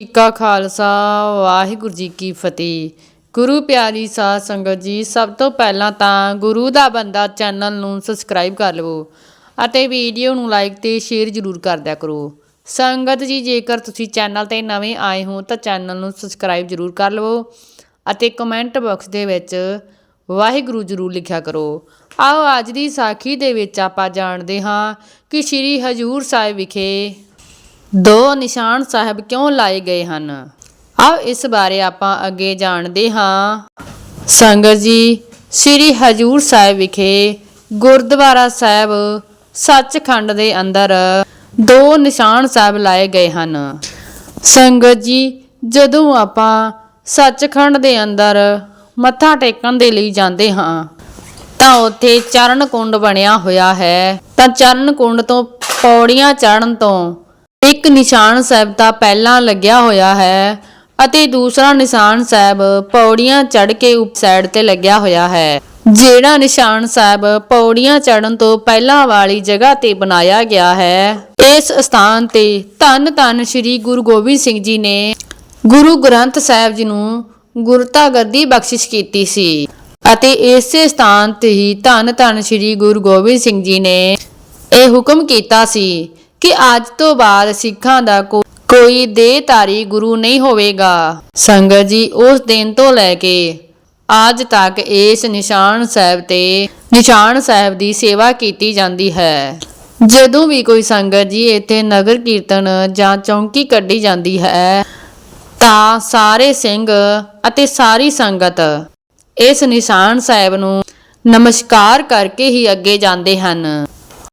ਜੀ ਕਾ ਖਾਲਸਾ, ਵਾਹਿਗੁਰੂ ਜੀ ਕੀ ਫਤਿਹ। ਗੁਰੂ ਪਿਆਰੀ ਸਾਧ ਸੰਗਤ ਜੀ, ਸਭ ਤੋਂ ਪਹਿਲਾਂ ਤਾਂ ਗੁਰੂ ਦਾ ਬੰਦਾ ਚੈਨਲ ਨੂੰ ਸਬਸਕ੍ਰਾਈਬ ਕਰ ਲਵੋ ਅਤੇ ਵੀਡੀਓ ਨੂੰ ਲਾਈਕ ਤੇ ਸ਼ੇਅਰ ਜ਼ਰੂਰ ਕਰ ਦਿਆ ਕਰੋ। ਸੰਗਤ ਜੀ, ਜੇਕਰ ਤੁਸੀਂ ਚੈਨਲ ਤੇ ਨਵੇਂ ਆਏ ਹੋ, ਤਾਂ ਚੈਨਲ ਨੂੰ ਸਬਸਕ੍ਰਾਈਬ ਜ਼ਰੂਰ ਕਰ ਲਵੋ ਅਤੇ ਕਮੈਂਟ ਬਾਕਸ ਦੇ ਵਿੱਚ ਵਾਹਿਗੁਰੂ ਜ਼ਰੂਰ ਲਿਖਿਆ ਕਰੋ। ਆਓ, ਅੱਜ ਦੀ ਸਾਖੀ ਦੇ ਵਿੱਚ ਆਪਾਂ ਜਾਣਦੇ ਹਾਂ ਕਿ ਸ੍ਰੀ ਹਜੂਰ ਸਾਹਿਬ ਵਿਖੇ ਦੋ ਨਿਸ਼ਾਨ ਸਾਹਿਬ ਕਿਉਂ ਲਾਏ ਗਏ ਹਨ? ਆਓ ਇਸ ਬਾਰੇ ਆਪਾਂ ਅੱਗੇ ਜਾਣਦੇ ਹਾਂ। ਸੰਗਤ ਜੀ, ਸ੍ਰੀ ਹਜੂਰ ਸਾਹਿਬ ਵਿਖੇ ਗੁਰਦੁਆਰਾ ਸਾਹਿਬ ਸੱਚਖੰਡ ਦੇ ਅੰਦਰ ਦੋ ਨਿਸ਼ਾਨ ਸਾਹਿਬ ਲਾਏ ਗਏ ਹਨ। ਸੰਗਤ ਜੀ, ਜਦੋਂ ਆਪਾਂ ਸੱਚਖੰਡ ਦੇ ਅੰਦਰ ਮੱਥਾ ਟੇਕਣ ਦੇ ਲਈ ਜਾਂਦੇ ਹਾਂ, ਤਾਂ ਉੱਥੇ ਚਰਨ ਕੁੰਡ ਬਣਿਆ ਹੋਇਆ ਹੈ। ਤਾਂ ਚਰਨ ਕੁੰਡ ਤੋਂ ਪੌੜੀਆਂ ਚੜਨ ਤੋਂ ਇੱਕ ਨਿਸ਼ਾਨ ਸਾਹਿਬ ਦਾ ਪਹਿਲਾਂ ਲੱਗਿਆ ਹੋਇਆ ਹੈ ਅਤੇ ਦੂਸਰਾ ਨਿਸ਼ਾਨ ਸਾਹਿਬ ਪੌੜੀਆਂ ਚੜ ਕੇ ਉਪ ਸਾਈਡ ਤੇ ਲੱਗਿਆ ਹੋਇਆ ਹੈ। ਜਿਹੜਾ ਨਿਸ਼ਾਨ ਸਾਹਿਬ ਪੌੜੀਆਂ ਚੜਨ ਤੋਂ ਪਹਿਲਾਂ ਵਾਲੀ ਜਗ੍ਹਾ ਤੇ ਬਣਾਇਆ ਗਿਆ ਹੈ, ਇਸ ਸਥਾਨ ਤੇ ਧੰਨ ਧੰਨ ਸ੍ਰੀ ਗੁਰੂ ਗੋਬਿੰਦ ਸਿੰਘ ਜੀ ਨੇ ਗੁਰੂ ਗ੍ਰੰਥ ਸਾਹਿਬ ਜੀ ਨੂੰ ਗੁਰਤਾ ਗੱਦੀ ਬਖਸ਼ਿਸ਼ ਕੀਤੀ ਸੀ ਅਤੇ ਇਸੇ ਸਥਾਨ ਤੇ ਹੀ ਧੰਨ ਧੰਨ ਸ੍ਰੀ ਗੁਰੂ ਗੋਬਿੰਦ ਸਿੰਘ ਜੀ ਨੇ ਇਹ ਹੁਕਮ ਕੀਤਾ ਸੀ ਕਿ ਅੱਜ ਤੋਂ ਬਾਅਦ ਸਿੱਖਾਂ ਦਾ ਕੋ- ਕੋਈ ਦੇਹਧਾਰੀ ਗੁਰੂ ਨਹੀਂ ਹੋਵੇਗਾ। ਸੰਗਤ ਜੀ, ਉਸ ਦਿਨ ਤੋਂ ਲੈ ਕੇ ਅੱਜ ਤੱਕ ਇਸ ਨਿਸ਼ਾਨ ਸਾਹਿਬ ਤੇ ਨਿਸ਼ਾਨ ਸਾਹਿਬ ਦੀ ਸੇਵਾ ਕੀਤੀ ਜਾਂਦੀ ਹੈ। ਜਦੋਂ ਵੀ ਕੋਈ ਸੰਗਤ ਜੀ ਇੱਥੇ ਨਗਰ ਕੀਰਤਨ ਜਾਂ ਚੌਂਕੀ ਕੱਢੀ ਜਾਂਦੀ ਹੈ, ਤਾਂ ਸਾਰੇ ਸਿੰਘ ਅਤੇ ਸਾਰੀ ਸੰਗਤ ਇਸ ਨਿਸ਼ਾਨ ਸਾਹਿਬ ਨੂੰ ਨਮਸਕਾਰ ਕਰਕੇ ਹੀ ਅੱਗੇ ਜਾਂਦੇ ਹਨ।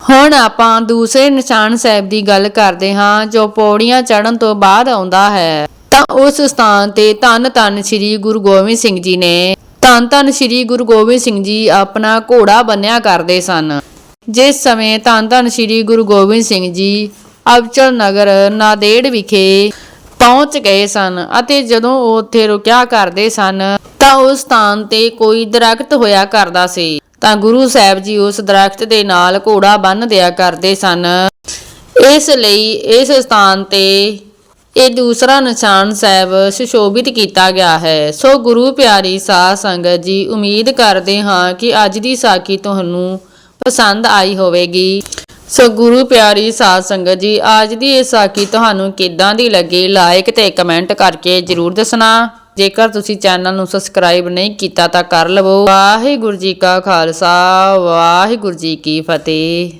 ਹੁਣ ਆਪਾਂ ਦੂਸਰੇ ਨਿਸ਼ਾਨ ਸਾਹਿਬ ਦੀ ਗੱਲ ਕਰਦੇ ਹਾਂ, ਜੋ ਪੌੜੀਆਂ ਚੜਨ ਤੋਂ ਬਾਅਦ ਆਉਂਦਾ ਹੈ। ਤਾਂ ਉਸ ਸਥਾਨ ਤੇ ਧੰਨ ਧੰਨ ਸ੍ਰੀ ਗੁਰੂ ਗੋਬਿੰਦ ਸਿੰਘ ਜੀ ਨੇ ਧੰਨ ਧੰਨ ਸ੍ਰੀ ਗੁਰੂ ਗੋਬਿੰਦ ਸਿੰਘ ਜੀ ਆਪਣਾ ਘੋੜਾ ਬੰਨਿਆ ਕਰਦੇ ਸਨ। ਜਿਸ ਸਮੇਂ ਧੰਨ ਧੰਨ ਸ੍ਰੀ ਗੁਰੂ ਗੋਬਿੰਦ ਸਿੰਘ ਜੀ ਅਬਚਲ ਨਗਰ ਨਾਦੇੜ ਵਿਖੇ ਪਹੁੰਚ ਗਏ ਸਨ ਅਤੇ ਜਦੋਂ ਉਹ ਉੱਥੇ ਰੁਕਿਆ ਕਰਦੇ ਸਨ, ਤਾਂ ਉਸ ਸਥਾਨ ਤੇ ਕੋਈ ਦਰਖਤ ਹੋਇਆ ਕਰਦਾ ਸੀ। ਤਾਂ ਗੁਰੂ ਸਾਹਿਬ ਜੀ ਉਸ ਦਰਖਤ ਦੇ ਨਾਲ ਘੋੜਾ ਬੰਨ ਦਿਆ ਕਰਦੇ ਸਨ। ਇਸ ਲਈ ਇਸ ਸਥਾਨ ਤੇ ਇਹ ਦੂਸਰਾ ਨਿਸ਼ਾਨ ਸਾਹਿਬ ਸੁਸ਼ੋਭਿਤ ਕੀਤਾ ਗਿਆ ਹੈ। ਸੋ ਗੁਰੂ ਪਿਆਰੀ ਸਾਧ ਸੰਗਤ ਜੀ, ਉਮੀਦ ਕਰਦੇ ਹਾਂ ਕਿ ਅੱਜ ਦੀ ਸਾਖੀ ਤੁਹਾਨੂੰ ਪਸੰਦ ਆਈ ਹੋਵੇਗੀ। ਸੋ ਗੁਰੂ ਪਿਆਰੀ ਸਾਧ ਸੰਗਤ ਜੀ, ਅੱਜ ਦੀ ਇਹ ਸਾਖੀ ਤੁਹਾਨੂੰ ਕਿੱਦਾਂ ਦੀ ਲੱਗੀ? ਲਾਈਕ ਤੇ ਕਮੈਂਟ ਕਰਕੇ ਜਰੂਰ ਦੱਸਣਾ। ਜੇਕਰ ਤੁਸੀਂ ਚੈਨਲ ਨੂੰ ਸਬਸਕ੍ਰਾਈਬ ਨਹੀਂ ਕੀਤਾ ਤਾਂ ਕਰ ਲਵੋ। ਵਾਹਿਗੁਰੂ ਜੀ ਕਾ ਖਾਲਸਾ, ਵਾਹਿਗੁਰੂ ਜੀ ਕੀ ਫਤਿਹ।